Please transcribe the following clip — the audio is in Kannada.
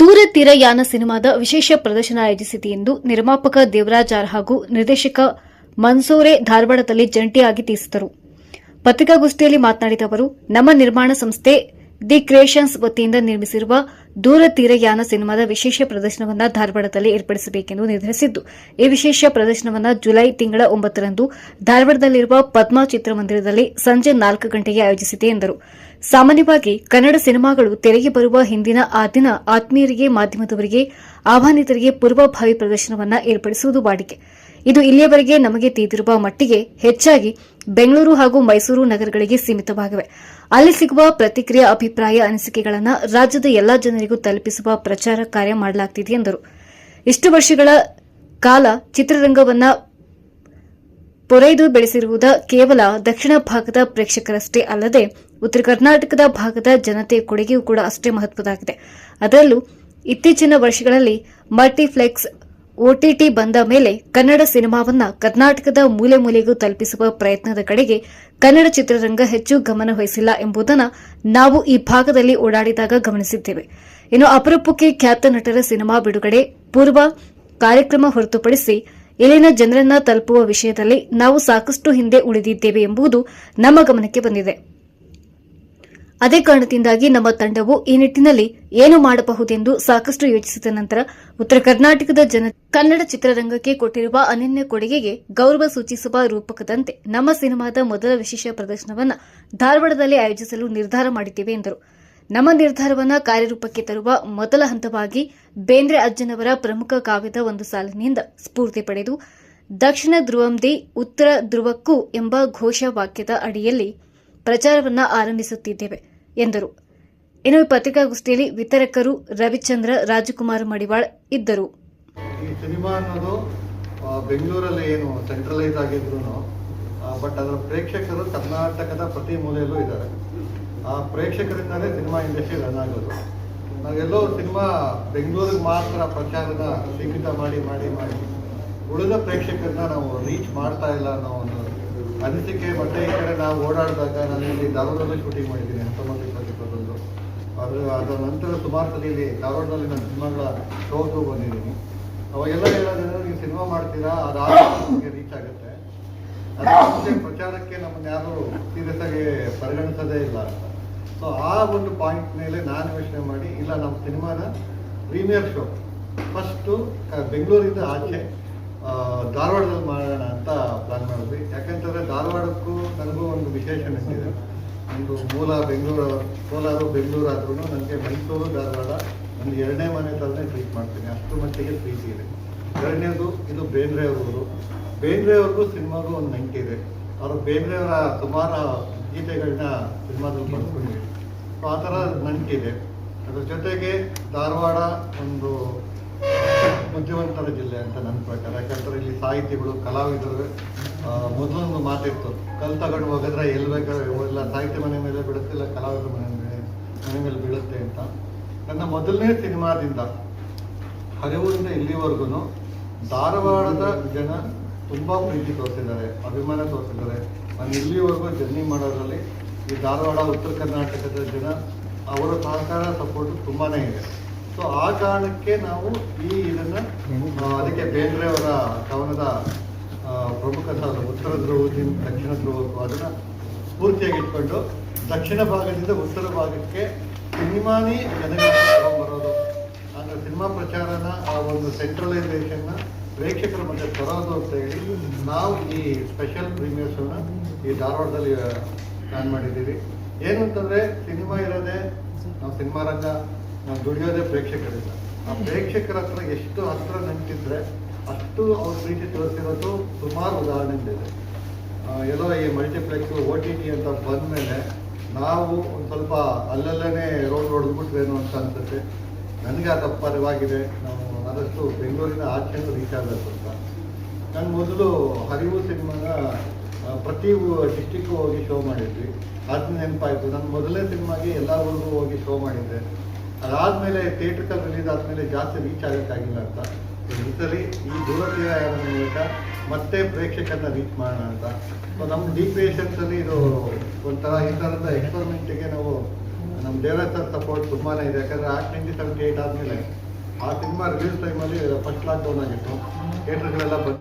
ದೂರ ತೀರಯಾನ ಸಿನಿಮಾದ ವಿಶೇಷ ಪ್ರದರ್ಶನ ಆಯೋಜಿಸಿದೆ ಎಂದು ನಿರ್ಮಾಪಕ ದೇವರಾಜ್ ಆರ್ ಹಾಗೂ ನಿರ್ದೇಶಕ ಮನ್ಸೂರೆ ಧಾರವಾಡದಲ್ಲಿ ಜಂಟಿಯಾಗಿ ತಿಳಿಸಿದರು. ಪತ್ರಿಕಾಗೋಷ್ಠಿಯಲ್ಲಿ ಮಾತನಾಡಿದ ಅವರು, ನಮ್ಮ ನಿರ್ಮಾಣ ಸಂಸ್ಥೆ ದಿ ಕ್ರಿಯೇಷನ್ಸ್ ವತಿಯಿಂದ ನಿರ್ಮಿಸಿರುವ ದೂರ ತೀರಯಾನ ಸಿನಿಮಾದ ವಿಶೇಷ ಪ್ರದರ್ಶನವನ್ನು ಧಾರವಾಡದಲ್ಲಿ ಏರ್ಪಡಿಸಬೇಕೆಂದು ನಿರ್ಧರಿಸಿದ್ದು, ಈ ವಿಶೇಷ ಪ್ರದರ್ಶನವನ್ನು ಜುಲೈ ತಿಂಗಳ ಒಂಬತ್ತರಂದು ಧಾರವಾಡದಲ್ಲಿರುವ ಪದ್ಮಾ ಚಿತ್ರಮಂದಿರದಲ್ಲಿ ಸಂಜೆ ನಾಲ್ಕು ಗಂಟೆಗೆ ಆಯೋಜಿಸಿದೆ ಎಂದರು. ಸಾಮಾನ್ಯವಾಗಿ ಕನ್ನಡ ಸಿನಿಮಾಗಳು ತೆರೆಗೆ ಬರುವ ಹಿಂದಿನ ಆ ದಿನ ಆತ್ಮೀಯರಿಗೆ, ಮಾಧ್ಯಮದವರಿಗೆ, ಆಹ್ವಾನಿತರಿಗೆ ಪೂರ್ವಭಾವಿ ಪ್ರದರ್ಶನವನ್ನು ಏರ್ಪಡಿಸುವುದು ವಾಡಿಕೆ. ಇದು ಇಲ್ಲಿಯವರೆಗೆ ನಮಗೆ ತಿಳಿದಿರುವ ಮಟ್ಟಿಗೆ ಹೆಚ್ಚಾಗಿ ಬೆಂಗಳೂರು ಹಾಗೂ ಮೈಸೂರು ನಗರಗಳಿಗೆ ಸೀಮಿತವಾಗಿವೆ. ಅಲ್ಲಿ ಸಿಗುವ ಪ್ರತಿಕ್ರಿಯೆ, ಅಭಿಪ್ರಾಯ, ಅನಿಸಿಕೆಗಳನ್ನು ರಾಜ್ಯದ ಎಲ್ಲಾ ಜನರಿಗೂ ತಲುಪಿಸುವ ಪ್ರಚಾರ ಕಾರ್ಯ ಮಾಡಲಾಗುತ್ತಿದೆ ಎಂದರು. ಇಷ್ಟು ವರ್ಷಗಳ ಕಾಲ ಚಿತ್ರರಂಗವನ್ನ ಪೊರೆದು ಬೆಳೆಸಿರುವುದ ಕೇವಲ ದಕ್ಷಿಣ ಭಾಗದ ಪ್ರೇಕ್ಷಕರಷ್ಟೇ ಅಲ್ಲದೆ ಉತ್ತರ ಕರ್ನಾಟಕದ ಭಾಗದ ಜನತೆಯ ಕೊಡುಗೆಯೂ ಕೂಡ ಅಷ್ಟೇ ಮಹತ್ವದಾಗಿದೆ ಅದರಲ್ಲೂ ಇತ್ತೀಚಿನ ವರ್ಷಗಳಲ್ಲಿ ಮಲ್ಟಿಪ್ಲೆಕ್ಸ್ ಒಟಿಟಿ ಬಂದ ಮೇಲೆ ಕನ್ನಡ ಸಿನಿಮಾವನ್ನ ಕರ್ನಾಟಕದ ಮೂಲೆ ಮೂಲೆಗೂ ತಲುಪಿಸುವ ಪ್ರಯತ್ನದ ಕಡೆಗೆ ಕನ್ನಡ ಚಿತ್ರರಂಗ ಹೆಚ್ಚು ಗಮನ ವಹಿಸಿಲ್ಲ ಎಂಬುದನ್ನು ನಾವು ಈ ಭಾಗದಲ್ಲಿ ಓಡಾಡಿದಾಗ ಗಮನಿಸಿದ್ದೇವೆ. ಇನ್ನು ಅಪರೂಪಕ್ಕೆ ಖ್ಯಾತ ನಟರ ಸಿನಿಮಾ ಬಿಡುಗಡೆ ಪೂರ್ವ ಕಾರ್ಯಕ್ರಮ ಹೊರತುಪಡಿಸಿ ಇಲ್ಲಿನ ಜನರನ್ನ ತಲುಪುವ ವಿಷಯದಲ್ಲಿ ನಾವು ಸಾಕಷ್ಟು ಹಿಂದೆ ಉಳಿದಿದ್ದೇವೆ ಎಂಬುದು ನಮ್ಮ ಗಮನಕ್ಕೆ ಬಂದಿದೆ. ಅದೇ ಕಾರಣದಿಂದಾಗಿ ನಮ್ಮ ತಂಡವು ಈ ನಿಟ್ಟಿನಲ್ಲಿ ಏನು ಮಾಡಬಹುದೆಂದು ಸಾಕಷ್ಟು ಯೋಚಿಸಿದ ನಂತರ ಉತ್ತರ ಕರ್ನಾಟಕದ ಜನ ಕನ್ನಡ ಚಿತ್ರರಂಗಕ್ಕೆ ಕೊಟ್ಟಿರುವ ಅನನ್ಯ ಕೊಡುಗೆಗೆ ಗೌರವ ಸೂಚಿಸುವ ರೂಪಕದಂತೆ ನಮ್ಮ ಸಿನಿಮಾದ ಮೊದಲ ವಿಶೇಷ ಪ್ರದರ್ಶನವನ್ನು ಧಾರವಾಡದಲ್ಲಿ ಆಯೋಜಿಸಲು ನಿರ್ಧಾರ ಮಾಡಿದ್ದೇವೆ ಎಂದರು. ನಮ್ಮ ನಿರ್ಧಾರವನ್ನು ಕಾರ್ಯರೂಪಕ್ಕೆ ತರುವ ಮೊದಲ ಹಂತವಾಗಿ ಬೇಂದ್ರೆ ಅಜ್ಜನವರ ಪ್ರಮುಖ ಕಾವ್ಯದ ಒಂದು ಸಾಲಿನಿಂದ ಸ್ಫೂರ್ತಿ ಪಡೆದು ದಕ್ಷಿಣ ಧ್ರುವಂದಿ ಉತ್ತರ ಧ್ರುವಕ್ಕೂ ಎಂಬ ಘೋಷವಾಕ್ಯದ ಅಡಿಯಲ್ಲಿ ಪ್ರಚಾರವನ್ನು ಆರಂಭಿಸುತ್ತಿದ್ದೇವೆ, ಎಂದರು. ಇನ್ನು ಪತ್ರಿಕಾಗೋಷ್ಠಿಯಲ್ಲಿ ವಿತರಕರು ರವಿಚಂದ್ರ, ರಾಜಕುಮಾರ್ ಮಡಿವಾಳ್ ಇದ್ದರು. ಈ ಸಿನಿಮಾ ಅನ್ನೋದು ಬೆಂಗಳೂರಲ್ಲಿ ಏನು ಸೆಂಟ್ರಲೈಸ್ ಆಗಿದ್ರು ಬಟ್ ಅದರ ಪ್ರೇಕ್ಷಕರು ಕರ್ನಾಟಕದ ಪ್ರತಿ ಮೂಲೆಯಲ್ಲೂ ಇದ್ದಾರೆ. ಆ ಪ್ರೇಕ್ಷಕರಿಂದಲೇ ಸಿನಿಮಾ ಇಂಡಸ್ಟ್ರಿ ರನ್ ಆಗೋದು. ನಾವೆಲ್ಲೋ ಸಿನಿಮಾ ಬೆಂಗಳೂರಿಗೆ ಮಾತ್ರ ಪ್ರಚಾರದ ಸೀಮಿತ ಮಾಡಿ ಮಾಡಿ ಮಾಡಿ ಉಳಿದ ಪ್ರೇಕ್ಷಕರನ್ನ ನಾವು ರೀಚ್ ಮಾಡ್ತಾ ಇಲ್ಲ ಅನ್ನೋ ಒಂದು ಅನಿಸಿಕೆ ಬಟ್ಟೆ ಈ ಕಡೆ ನಾವು ಓಡಾಡಿದಾಗ ನಾನು ಇಲ್ಲಿ ಧಾರವಾಡದಲ್ಲಿ ಶೂಟಿಂಗ್ ಮಾಡಿದ್ದೀನಿ ಹತ್ತೊಂಬತ್ತು ಇಪ್ಪತ್ತು ಇಪ್ಪತ್ತೊಂದು. ಅದು ಅದರ ನಂತರ ಸುಮಾರು ಸಲ ಇಲ್ಲಿ ಧಾರವಾಡದಲ್ಲಿ ನಾನು ಸಿನಿಮಾಗಳ ಶೋಗೂ ಬಂದಿದ್ದೀನಿ. ಅವಾಗೆಲ್ಲ ಹೇಳೋದಂದ್ರೆ, ನೀವು ಸಿನಿಮಾ ಮಾಡ್ತೀರಾ? ಅದಾದ ನಿಮಗೆ ರೀಚ್ ಆಗುತ್ತೆ. ಅದಕ್ಕೆ ಪ್ರಚಾರಕ್ಕೆ ನಮ್ಮನ್ನು ಯಾರು ಸೀರಿಯಸ್ ಆಗಿ ಪರಿಗಣಿಸೋದೇ ಇಲ್ಲ ಅಂತ. ಸೊ ಆ ಒಂದು ಪಾಯಿಂಟ್ ಮೇಲೆ ನಾನು ಯೋಚನೆ ಮಾಡಿ, ಇಲ್ಲ, ನಮ್ಮ ಸಿನಿಮಾನ ಪ್ರೀಮಿಯರ್ ಶೋ ಫಸ್ಟು ಬೆಂಗಳೂರಿಂದ ಆಚೆ ಧಾರವಾಡದಲ್ಲಿ ಮಾಡೋಣ ಅಂತ ಪ್ಲಾನ್ ಮಾಡಿದ್ವಿ. ಯಾಕಂತಂದ್ರೆ ಧಾರವಾಡಕ್ಕೂ ನನಗೂ ಒಂದು ವಿಶೇಷ ಇದೆ ಒಂದು ಮೂಲ ಬೆಂಗಳೂರು, ಕೋಲಾರು, ಬೆಂಗಳೂರು ಆದ್ರೂ ನನಗೆ ಮೈಸೂರು, ಧಾರವಾಡ ಒಂದು ಎರಡನೇ ಮನೆ ಥರನೇ ಟ್ರೀಟ್ ಮಾಡ್ತೀನಿ. ಅಷ್ಟು ಮಟ್ಟಿಗೆ ಪ್ರೀತಿ ಇದೆ. ಎರಡನೇದು, ಇದು ಬೇಂದ್ರೆ ಅವರು ಬೇಂದ್ರೆ ಅವ್ರಿಗೂ ಸಿನಿಮಾಗೂ ಒಂದು ನಂಟು ಇದೆ. ಅವರು ಬೇಂದ್ರೆ ಅವರ ಸುಮಾರು ಗೀತೆಗಳನ್ನ ಸಿನಿಮಾದಲ್ಲಿ ಬಳಸ್ಕೊಂಡಿದೆ ಸೊ, ಆ ಥರ ನಂಟಿದೆ ಅದ್ರ ಜೊತೆಗೆ ಧಾರವಾಡ ಒಂದು ಬುದ್ಧಿವಂತರ ಜಿಲ್ಲೆ ಅಂತ ನನ್ನ ಪ್ರಕಾರ. ಯಾಕಂದ್ರೆ ಇಲ್ಲಿ ಸಾಹಿತಿಗಳು, ಕಲಾವಿದರು ಮೊದಲೊಂದು ಮಾತಿತ್ತು. ಕಲ್ ತಗೊಂಡು ಹೋಗಿದ್ರೆ ಎಲ್ಲಿ ಬೇಕಾದ್ರೆ ಇಲ್ಲ ಸಾಹಿತ್ಯ ಮನೆ ಮೇಲೆ ಬಿಡುತ್ತೆ, ಇಲ್ಲ ಕಲಾವಿದರ ಮನೆ ಮೇಲೆ ಮನೆ ಮೇಲೆ ಬೀಳುತ್ತೆ ಅಂತ. ನನ್ನ ಮೊದಲನೇ ಸಿನಿಮಾದಿಂದ ಹರಿವಿಂದ ಇಲ್ಲಿವರೆಗೂ ಧಾರವಾಡದ ಜನ ತುಂಬಾ ಪ್ರೀತಿ ತೋರಿಸಿದ್ದಾರೆ, ಅಭಿಮಾನ ತೋರಿಸಿದ್ದಾರೆ. ನಾನು ಇಲ್ಲಿವರೆಗೂ ಜರ್ನಿ ಮಾಡೋದ್ರಲ್ಲಿ ಈ ಧಾರವಾಡ, ಉತ್ತರ ಕರ್ನಾಟಕದ ಜನ ಅವರ ಸಹಕಾರ ಸಪೋರ್ಟ್ ತುಂಬಾನೇ ಇದೆ. ಸೊ ಆ ಕಾರಣಕ್ಕೆ ನಾವು ಈ ಇದನ್ನ ಅದಕ್ಕೆ ಬೇಂದ್ರೆ ಅವರ ಕವನದ ಆ, ಪ್ರಮುಖ ಸಾಲು ಉತ್ತರ ಧ್ರುವದಿಂದ ದಕ್ಷಿಣ ಧ್ರುವಕ್ಕೂ ಅದನ್ನ ಸ್ಫೂರ್ತಿಯಾಗಿ ಇಟ್ಕೊಂಡು ದಕ್ಷಿಣ ಭಾಗದಿಂದ ಉತ್ತರ ಭಾಗಕ್ಕೆ ಸಿನಿಮಾನೇ ಜನಗಳಿಗೆ ಬರೋದು. ಅಂದರೆ ಸಿನಿಮಾ ಪ್ರಚಾರನ ಆ ಒಂದು ಸೆಂಟ್ರಲೈಸೇಷನ್ನ ಪ್ರೇಕ್ಷಕರ ಮಧ್ಯೆ ತರೋದು ಅಂತ ಹೇಳಿ ನಾವು ಈ ಸ್ಪೆಷಲ್ ಪ್ರೀಮಿಯರ್ ಶೋನ ಈ ಧಾರವಾಡದಲ್ಲಿ ಪ್ಲಾನ್ ಮಾಡಿದ್ದೀವಿ. ಏನು ಅಂತಂದ್ರೆ ಸಿನಿಮಾ ಇರೋದೆ ನಾವು ಸಿನಿಮಾ ರಂಗ ನಾವು ದುಡಿಯೋದೇ ಪ್ರೇಕ್ಷಕರಿಂದ. ಆ ಪ್ರೇಕ್ಷಕರ ಹತ್ರ ಎಷ್ಟು ಹತ್ರ ನಂಟಿದ್ರೆ ಅಷ್ಟು ಅವ್ರ ಪ್ರೀತಿ ತೋರಿಸಿರೋದು ಸುಮಾರು ಉದಾಹರಣೆಗಳಿದೆ. ಆ, ಎಲ್ಲೋ ಈ ಮಲ್ಟಿಪ್ಲೆಕ್ಸ್ ಓ ಟಿ ಟಿ ಅಂತ ಬಂದಮೇಲೆ ನಾವು ಒಂದು ಸ್ವಲ್ಪ ಅಲ್ಲಲ್ಲೇ ರೋಡ್ ಹೊಡೆದ್ಬಿಟ್ರೇನೋ ಅಂತ ಅನ್ಸುತ್ತೆ. ನನಗೆ ಅದು ಅಪರವಾಗಿದೆ. ನಾವು ಆದಷ್ಟು ಬೆಂಗಳೂರಿನ ಆಚೆನೂ ರೀಚ್ ಆಗಬೇಕು ಅಂತ. ನಾನು ಮೊದಲು ಹರಿವು ಸಿನಿಮಾನ ಪ್ರತಿ ಡಿಸ್ಟಿಕ್ಕು ಹೋಗಿ ಶೋ ಮಾಡಿದ್ವಿ. ಅದನ್ನ ನೆನಪಾಯಿತು. ನಾನು ಮೊದಲನೇ ಸಿನಿಮಾಗೆ ಎಲ್ಲ ಊರಿಗೂ ಹೋಗಿ ಶೋ ಮಾಡಿದ್ದೆ. ಅದಾದಮೇಲೆ ಥಿಯೇಟರ್ ರಿಲೀಸ್ ಆದಮೇಲೆ ಜಾಸ್ತಿ ರೀಚ್ ಆಗೋಕ್ಕಾಗಿಲ್ಲ ಅಂತ. ಈ ಸಲ ಈ ದೂರತೀರ ಮೂಲಕ ಮತ್ತೆ ಪ್ರೇಕ್ಷಕರನ್ನ ರೀಚ್ ಮಾಡೋಣ ಅಂತ. ಸೊ ನಮ್ಮ ಡಿ ಅಲ್ಲಿ ಇದು ಒಂಥರ ಈ ಥರದ ಎಕ್ಸ್ಪರಿಮೆಂಟಿಗೆ ನಾವು ನಮ್ಮ ದೇವರಾಜ್ ಸರ್ ಸಪೋರ್ಟ್ ತುಂಬಾನೇ ಇದೆ. ಯಾಕಂದರೆ ಆಕ್ಟ್ ನೈಂಟಿ ಸೆವೆಂಟಿ ಏಯ್ಟ್ ಆದಮೇಲೆ ಆ ಸಿನಿಮಾ ರಿಲೀಸ್ ಟೈಮಲ್ಲಿ ಫಸ್ಟ್ ಲಾಕ್ಡೌನ್ ಆಗಿತ್ತು. ಥಿಯೇಟರ್ಗಳೆಲ್ಲ ಬಂದು